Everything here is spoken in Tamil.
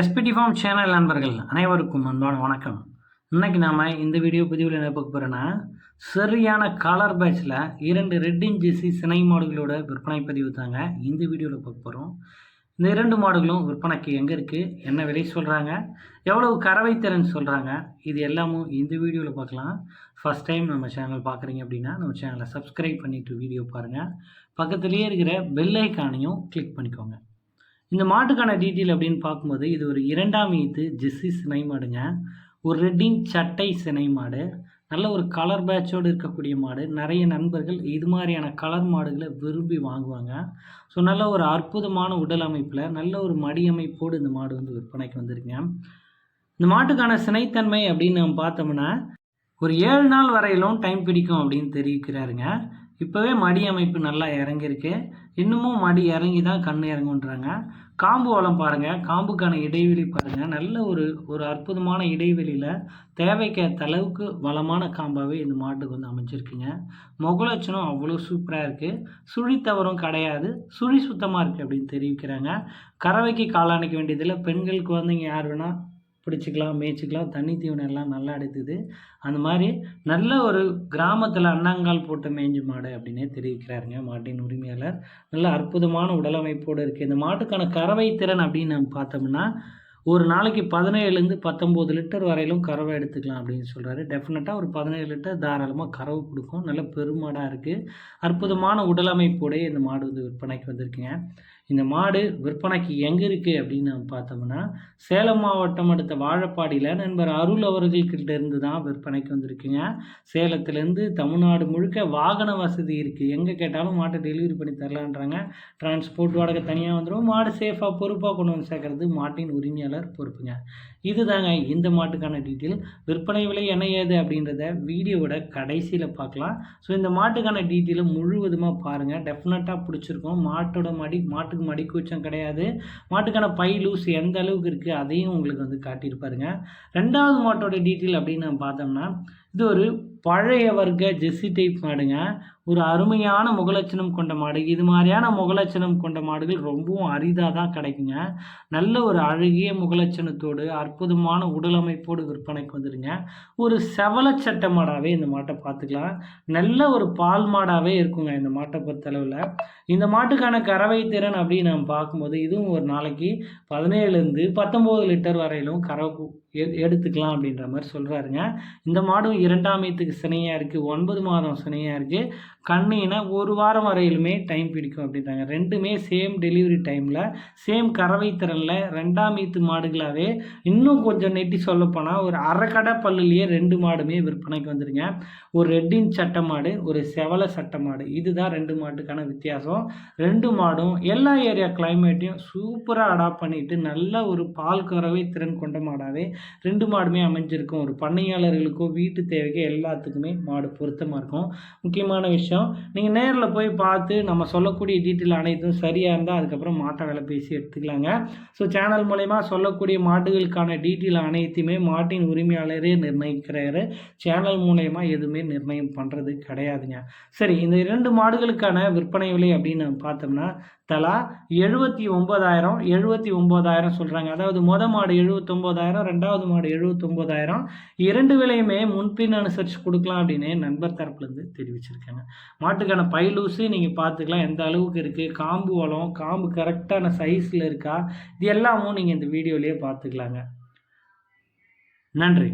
எஸ்பிடி ஃபார்ம் சேனல் நண்பர்கள் அனைவருக்கும் அன்பான வணக்கம். இன்னைக்கு நாம் இந்த வீடியோ பதிவில் என்ன பார்க்க போகிறோன்னா சரியான கலர் பேட்சில் இரண்டு ரெட் இன்ஜிசி சினை மாடுகளோட விற்பனை பதிவு தாங்க இந்த வீடியோவில் பார்க்க போகிறோம் இந்த இரண்டு மாடுகளும் விற்பனைக்கு எங்கே இருக்குது என்ன விலை சொல்கிறாங்க எவ்வளவு கறவை திறன் சொல்கிறாங்க இது எல்லாமும் இந்த வீடியோவில் பார்க்கலாம். ஃபஸ்ட் டைம் நம்ம சேனல் பார்க்குறீங்க அப்படின்னா நம்ம சேனலை சப்ஸ்கிரைப் பண்ணிவிட்டு வீடியோ பாருங்கள் பக்கத்துலேயே இருக்கிற பெல் ஐக்கானையும் கிளிக் பண்ணிக்கோங்க. இந்த மாட்டுக்கான டீட்டெயில் அப்படின்னு பார்க்கும்போது இது ஒரு இரண்டாம் ஈத்து ஜெஸ்ஸி சினை மாடுங்க. ஒரு ரெட்டிங் சட்டை சினை மாடு. நல்ல ஒரு கலர் பேட்சோடு இருக்கக்கூடிய மாடு. நிறைய நண்பர்கள் இது மாதிரியான கலர் மாடுகளை விரும்பி வாங்குவாங்க. ஸோ நல்ல ஒரு அற்புதமான உடல் அமைப்பில் நல்ல ஒரு மடி அமைப்போடு இந்த மாடு வந்து விற்பனைக்கு வந்திருக்குங்க. இந்த மாட்டுக்கான சினைத்தன்மை அப்படின்னு நம்ம பார்த்தோம்னா ஒரு ஏழு நாள் வரையிலும் டைம் பிடிக்கும் அப்படின்னு தெரிவிக்கிறாருங்க. இப்போவே மடி அமைப்பு நல்லா இறங்கியிருக்கு. இன்னமும் மடி இறங்கி தான் கண் இறங்குன்றாங்க காம்பு வளம் பாருங்கள் காம்புக்கான இடைவெளி பாருங்கள் நல்ல ஒரு ஒரு அற்புதமான இடைவெளியில் தேவைக்கேற்ற அளவுக்கு வளமான காம்பாகவே இந்த மாட்டுக்கு வந்து அமைச்சிருக்குங்க முகலட்சணம் அவ்வளோ சூப்பராக இருக்குது சுழி தவறும் கிடையாது. சுழி சுத்தமாக இருக்குது அப்படின்னு தெரிவிக்கிறாங்க. கறவைக்கு காலாணிக்க வேண்டியதில் பெண்கள் குழந்தைங்க யார் வேணால் பிடிச்சிக்கலாம் மேய்ச்சிக்கலாம் தண்ணி தீவனம் எல்லாம் நல்லா எடுத்துது அந்த மாதிரி நல்ல ஒரு கிராமத்தில் அண்ணாங்கால் போட்டு மேய்ஞ்சு மாடு அப்படின்னே தெரிவிக்கிறாருங்க மாட்டின் உரிமையாளர். நல்ல அற்புதமான உடலமைப்போடு இருக்குது இந்த மாட்டுக்கான கறவை திறன் அப்படின்னு நம்ம பார்த்தோம்னா ஒரு நாளைக்கு பதினேழுலேருந்து பத்தொம்போது லிட்டர் வரையிலும் கறவை எடுத்துக்கலாம் அப்படின்னு சொல்கிறாரு டெஃபினட்டாக ஒரு பதினேழு லிட்டர் தாராளமாக கறவு கொடுக்கும். நல்ல பெருமாடாக இருக்குது அற்புதமான உடலமைப்போடைய இந்த மாடு வந்து விற்பனைக்கு வந்திருக்குங்க. இந்த மாடு விற்பனைக்கு எங்கே இருக்குது அப்படின்னு நம்ம பார்த்தோம்னா சேலம் மாவட்டம் அடுத்த வாழப்பாடியில் நண்பர் அருள் அவர்கள்கிட்ட இருந்து தான் விற்பனைக்கு வந்திருக்குங்க. சேலத்துலேருந்து தமிழ்நாடு முழுக்க வாகன வசதி இருக்குது எங்கே கேட்டாலும் மாட்டை டெலிவரி பண்ணி தரலான்றாங்க. டிரான்ஸ்போர்ட் வாடகை தனியாக வந்துடும் மாடு சேஃபாக பொறுப்பாக கொண்டு வந்து சேர்க்கறது மாட்டின் உரிமையாளர் பொறுப்புங்க. இதுதாங்க இந்த மாட்டுக்கான டீட்டெயில் விற்பனை விலை என்ன ஏது அப்படின்றத வீடியோவோட கடைசியில் பார்க்கலாம். ஸோ இந்த மாட்டுக்கான டீட்டெயிலை முழுவதுமாக பாருங்கள் டெஃபினட்டாக பிடிச்சிருக்கும். மாட்டோட மடி மாட்டுக்கு மடி கூச்சம் கிடையாது. மாட்டுக்கான பை லூஸ் எந்த அளவுக்கு இருக்குது அதையும் உங்களுக்கு வந்து காட்டியிருப்பாருங்க. ரெண்டாவது மாட்டோட டீட்டெயில் அப்படின்னு நம்ம பார்த்தோம்னா இது ஒரு பழைய வர்க்க ஜெஸ்ஸி டைப் மாடுங்க ஒரு அருமையான முகலட்சணம் கொண்ட மாடு. இது மாதிரியான முகலட்சணம் கொண்ட மாடுகள் ரொம்பவும் அரிதாக தான் கிடைக்குங்க. நல்ல ஒரு அழகிய முகலட்சணத்தோடு அற்புதமான உடல் அமைப்போடு விற்பனைக்கு வந்துடுங்க ஒரு செவலச்சட்ட மாடாகவே இந்த மாட்டை பார்த்துக்கலாம். நல்ல ஒரு பால் மாடாகவே இருக்குங்க இந்த மாட்டை பொறுத்தளவில். இந்த மாட்டுக்கான கறவை திறன் அப்படின்னு நம்ம பார்க்கும்போது இதுவும் ஒரு நாளைக்கு பதினேழுலேருந்து பத்தொம்போது லிட்டர் வரையிலும் கறவை எடுத்துக்கலாம் அப்படின்ற மாதிரி சொல்கிறாருங்க இந்த மாடும் இரண்டாம் வீத்துக்கு சினையாக இருக்குது ஒன்பது மாதம் சினையாக இருக்குது கண்ணினா ஒரு வாரம் வரையிலுமே டைம் பிடிக்கும் அப்படின்றாங்க. ரெண்டுமே சேம் டெலிவரி டைமில் சேம் கறவை திறனில் ரெண்டாம் வீத்து மாடுகளாகவே இன்னும் கொஞ்சம் நெட்டி சொல்லப்போனால் ஒரு அரைக்கடை பல்லுலேயே ரெண்டு மாடுமே விற்பனைக்கு வந்துருங்க. ஒரு ரெட்டின் சட்டை மாடு ஒரு செவலை சட்டை மாடு. இதுதான் ரெண்டு மாட்டுக்கான வித்தியாசம். ரெண்டு மாடும் எல்லா ஏரியா கிளைமேட்டையும் சூப்பராக அடாப்ட் பண்ணிட்டு நல்ல ஒரு பால் கறவை திறன் கொண்ட மாடாகவே ரெண்டு மாடுமே அமைஞ்சிருக்கும். ஒரு பண்ணையாளர்களுக்கோ வீட்டு தேவைக்கு எல்லாத்துக்குமே மாடு பொருத்தமாக இருக்கும். முக்கியமான விஷயம் நீங்கள் நேரில் போய் பார்த்து நம்ம சொல்லக்கூடிய டீட்டெயில் அனைத்தும் சரியாக இருந்தால் அதுக்கப்புறம் மாட்டை விலை பேசி எடுத்துக்கலாங்க. ஸோ சேனல் மூலயமா சொல்லக்கூடிய மாடுகளுக்கான டீட்டெயில் அனைத்துமே மாட்டின் உரிமையாளரே நிர்ணயிக்கிறாரு. சேனல் மூலயமா எதுவுமே நிர்ணயம் பண்ணுறது கிடையாதுங்க. சரி இந்த இரண்டு மாடுகளுக்கான விற்பனை விலை அப்படின்னு பார்த்தோம்னா தலா எழுபத்தி ஒம்பதாயிரம் எழுபத்தி ஒம்பதாயிரம் சொல்கிறாங்க அதாவது மொதல் மாடு எழுபத்தொம்போதாயிரம் ரெண்டாவது மாடு எழுபத்தொம்போதாயிரம் இரண்டு விலையுமே முன்பின் அனுசரித்து கொடுக்கலாம் அப்படின்னு நண்பர் தரப்புலேருந்து தெரிவிச்சிருக்காங்க. மாட்டுக்கான பைலூஸு நீங்கள் பார்த்துக்கலாம். எந்த அளவுக்கு இருக்குது காம்பு வளம் காம்பு கரெக்டான சைஸில் இருக்கா? இது எல்லாமும் நீங்கள் இந்த வீடியோலேயே பார்த்துக்கலாங்க. நன்றி.